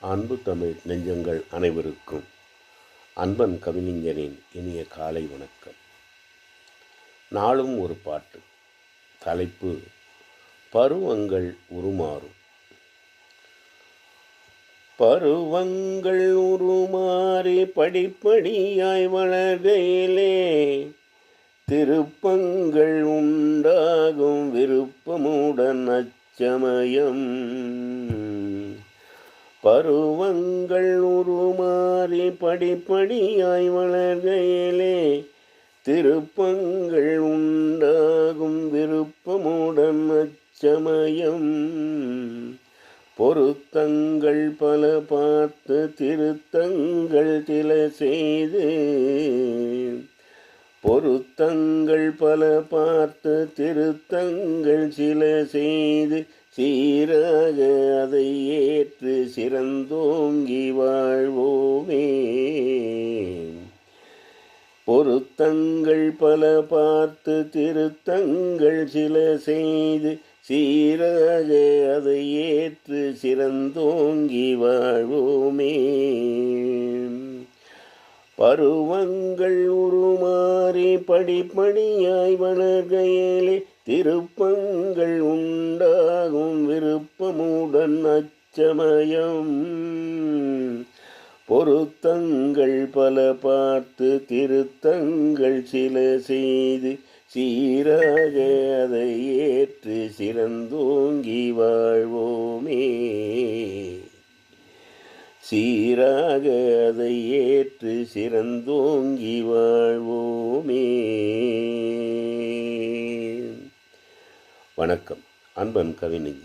அன்பு தமிழ் நெஞ்சங்கள் அனைவருக்கும் அன்பன் கவிஞரின் இனிய காலை வணக்கம். நாளும் ஒரு பாட்டு. தலைப்பு பருவங்கள் உருமாறும். பருவங்கள் உருமாறி படிப்படியாய் வளர்கையிலே திருப்பங்கள் உண்டாகும் விருப்பமுடன் அச்சமயம். பருவங்கள் உருமாறி படிப்படியாய் வளர்கையிலே திருப்பங்கள் உண்டாகும் விருப்பமுடன் அச்சமயம். பொருத்தங்கள் பல பார்த்து திருத்தங்கள் சில செய்து பொருத்தங்கள் பல பார்த்து திருத்தங்கள் சில செய்து சீராக அதை ஏற்று சிறந்தோங்கி வாழ்வோமே. பொருத்தங்கள் பல பார்த்து திருத்தங்கள் சில செய்து சீராக அதை ஏற்று சிறந்தோங்கி வாழ்வோமே. பருவங்கள் உருமாறி படிப்படியாய் வளர்கையிலே திருப்பங்கள் உண்டாகும் விருப்பமுடன் அச்சமயம். பொருத்தங்கள் பல பார்த்து திருத்தங்கள் சில செய்து சீராக அதை ஏற்று சிறந்தோங்கி வாழ்வோம். சீராக அதை ஏற்று சிறந்தோங்கி வாழ்வோமே. வணக்கம். அன்பன் கவிஞன்